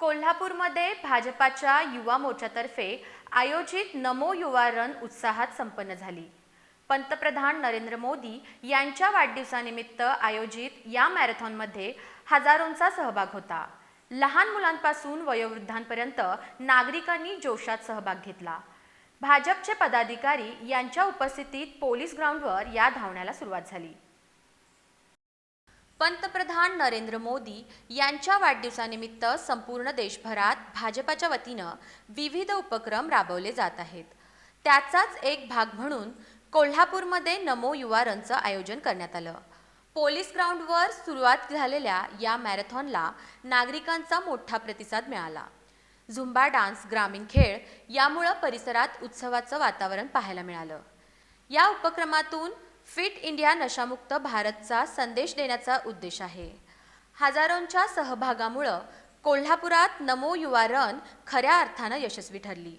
कोल्हापूरमध्ये भाजपाच्या युवा मोर्चातर्फे आयोजित नमो युवा रन उत्साहात संपन्न झाली. पंतप्रधान नरेंद्र मोदी यांच्या वाढदिवसानिमित्त आयोजित या मॅरेथॉनमध्ये हजारोंचा सहभाग होता. लहान मुलांपासून वयोवृद्धांपर्यंत नागरिकांनी जोशात सहभाग घेतला. भाजपचे पदाधिकारी यांच्या उपस्थितीत पोलीस ग्राउंडवर या धावण्याला सुरुवात झाली. पंतप्रधान नरेंद्र मोदी यांच्या वाढदिवसानिमित्त संपूर्ण देशभरात भाजपाच्या वतीनं विविध उपक्रम राबवले जात आहेत. त्याचाच एक भाग म्हणून कोल्हापूरमध्ये नमो युवा रनचं आयोजन करण्यात आलं. पोलीस ग्राउंडवर सुरुवात झालेल्या या मॅरेथॉनला नागरिकांचा मोठा प्रतिसाद मिळाला. झुंबा डान्स ग्रामीण खेळ यामुळं परिसरात उत्सवाचं वातावरण पाहायला मिळालं. या उपक्रमातून फिट इंडिया नशामुक्त भारतचा संदेश देण्याचा उद्देश आहे. हजारोंच्या सहभागामुळं कोल्हापुरात नमो युवा रन खऱ्या अर्थानं यशस्वी ठरली.